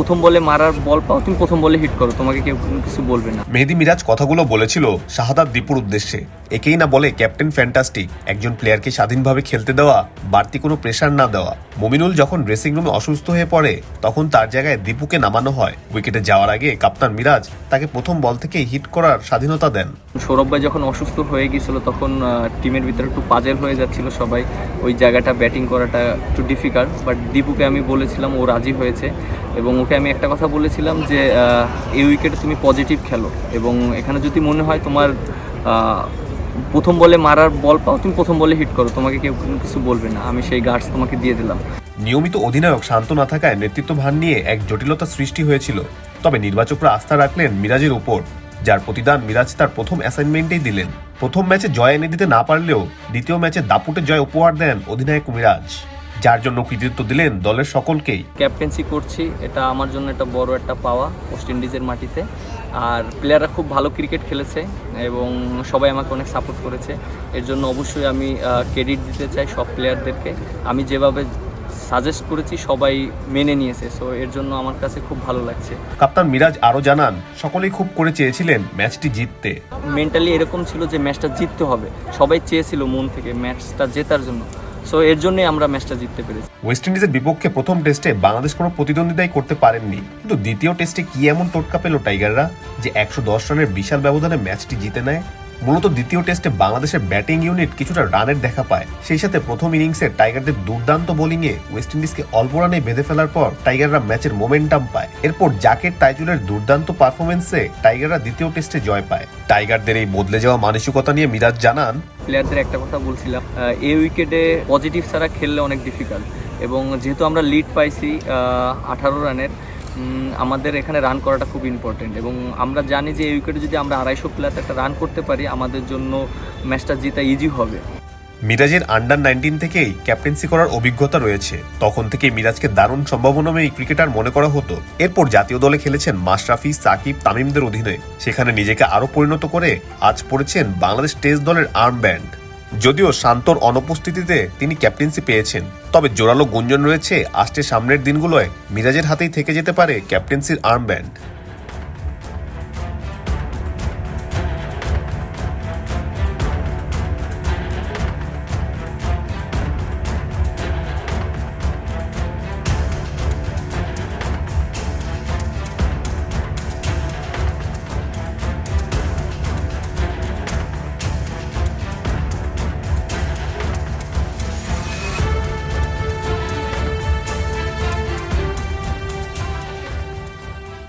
প্রথম বলে মারার বল পাও, তুমি প্রথম বলে হিট করো, তোমাকে কেউ কিছু বলবে না। মেহেদি মিরাজ কথাগুলো বলেছিল শাহাদাত দীপুর উদ্দেশ্যে। একেই না বলে ক্যাপ্টেন ফ্যান্টাস্টিক, একজন প্লেয়ারকে স্বাধীনভাবে খেলতে দেওয়া, বাড়তি কোনো প্রেশার না দেওয়া। মমিনুল যখন ড্রেসিং রুমে অসুস্থ হয়ে পড়ে, তখন তার জায়গায় দীপুকে নামানো হয়। উইকেটে যাওয়ার আগে কাপ্তান মিরাজ তাকে প্রথম বল থেকেই হিট করার স্বাধীনতা দেন। সৌরভ ভাই যখন অসুস্থ হয়ে গিয়েছিল, তখন টিমের ভিতরে একটু পাজেল হয়ে যাচ্ছিল সবাই। ওই জায়গাটা ব্যাটিং করাটা একটু ডিফিকাল্ট বাট দীপুকে আমি বলেছিলাম ও রাজি হয়েছে। এবং ওকে আমি একটা কথা বলেছিলাম যে এই উইকেটে তুমি পজিটিভ খেলো। এবং এখানে যদি মনে হয় তোমার প্রথম বলে মারার বল পাও, তুমি প্রথম বলে হিট করো। তোমাকে কেউ কিছু বলবে না। আমি সেই গার্ডস তোমাকে দিয়ে দিলাম। নিয়মিত অধিনায়ক শান্ত না থাকায় নেতৃত্ব ভার নিয়ে এক জটিলতা সৃষ্টি হয়েছিল। তবে নির্বাচকরা আস্থা রাখলেন মিরাজের উপর, যার প্রতিদান মিরাজ তার প্রথম অ্যাসাইনমেন্টেই দিলেন। প্রথম ম্যাচে জয় এনে দিতে না পারলেও দ্বিতীয় ম্যাচে দাপুটে জয় উপহার দেন অধিনায়ক মিরাজ। যার জন্য কৃতিত্ব দিলেন দলের সকলকেই। ক্যাপ্টেন্সি করছি এটা আমার জন্য একটা বড় একটা পাওয়া ওয়েস্ট ইন্ডিজের মাটিতে। আর প্লেয়াররা খুব ভালো ক্রিকেট খেলেছে এবং সবাই আমাকে অনেক সাপোর্ট করেছে। এর জন্য অবশ্যই আমি ক্রেডিট দিতে চাই সব প্লেয়ারদেরকে। আমি যেভাবে সাজেস্ট করেছি সবাই মেনে নিয়েছে। সো এর জন্য আমার কাছে খুব ভালো লাগছে। কাপ্তান মিরাজ আরও জানান সকলেই খুব করে চেয়েছিলেন ম্যাচটি জিততে। মেন্টালি এরকম ছিল যে ম্যাচটা জিততে হবে। সবাই চেয়েছিল মন থেকে ম্যাচটা জেতার জন্য। সো এর জন্যই আমরা ম্যাচটা জিততে পেরেছি। ওয়েস্ট ইন্ডিজের বিপক্ষে প্রথম টেস্টে বাংলাদেশ কোনো প্রতিদ্বন্দ্বিতাই করতে পারেননি। কিন্তু দ্বিতীয় টেস্টে কি এমন টোটকা পেল টাইগাররা যে একশো দশ রানের বিশাল ব্যবধানে ম্যাচটি জিতে নেয়? মূলত দ্বিতীয় টেস্টে বাংলাদেশের ব্যাটিং ইউনিট কিছুটা রানের দেখা পায়। সেই সাথে প্রথম ইনিংসে টাইগারদের দুর্দান্ত বোলিংয়ে ওয়েস্ট ইন্ডিজকে অল্প রানে বেঁধে ফেলার পর টাইগাররা ম্যাচের মোমেন্টাম পায়। এরপর জাকের টাইজুলের দুর্দান্ত পারফরমেন্সে টাইগাররা দ্বিতীয় টেস্টে জয় পায়। টাইগারদের এই বদলে যাওয়া মানসিকতা নিয়ে মিরাজ জানান, প্লেয়ারদের একটা কথা বলছিলাম এই উইকেটে পজিটিভ ছাড়া খেললে অনেক ডিফিকাল্ট এবং যেহেতু আমরা লিড পাইছি আঠারো রানের আমাদের এখানে রান করাটা খুব ইম্পর্টেন্ট এবং আমরা জানি যে এই উইকেটে যদি আমরা আড়াইশো প্লাস একটা রান করতে পারি, আমাদের জন্য ম্যাচটা জিতা ইজি হবে। মিরাজের আন্ডার নাইনটিন থেকেই ক্যাপ্টেন্সি করার অভিজ্ঞতা রয়েছে। তখন থেকে মিরাজকে দারুণ সম্ভাবনাময়ী ক্রিকেটার মনে করা হতো। এরপর জাতীয় দলে খেলেছেন মাশরাফি, সাকিব, তামিমদের অধীনে। সেখানে নিজেকে আরও পরিণত করে আজ পড়েছেন বাংলাদেশ টেস্ট দলের আর্ম ব্যান্ড যদিও শান্তর অনুপস্থিতিতে তিনি ক্যাপ্টেন্সি পেয়েছেন, তবে জোরালো গুঞ্জন রয়েছে আসছে সামনের দিনগুলোয় মিরাজের হাতেই থেকে যেতে পারে ক্যাপ্টেন্সির আর্ম ব্যান্ড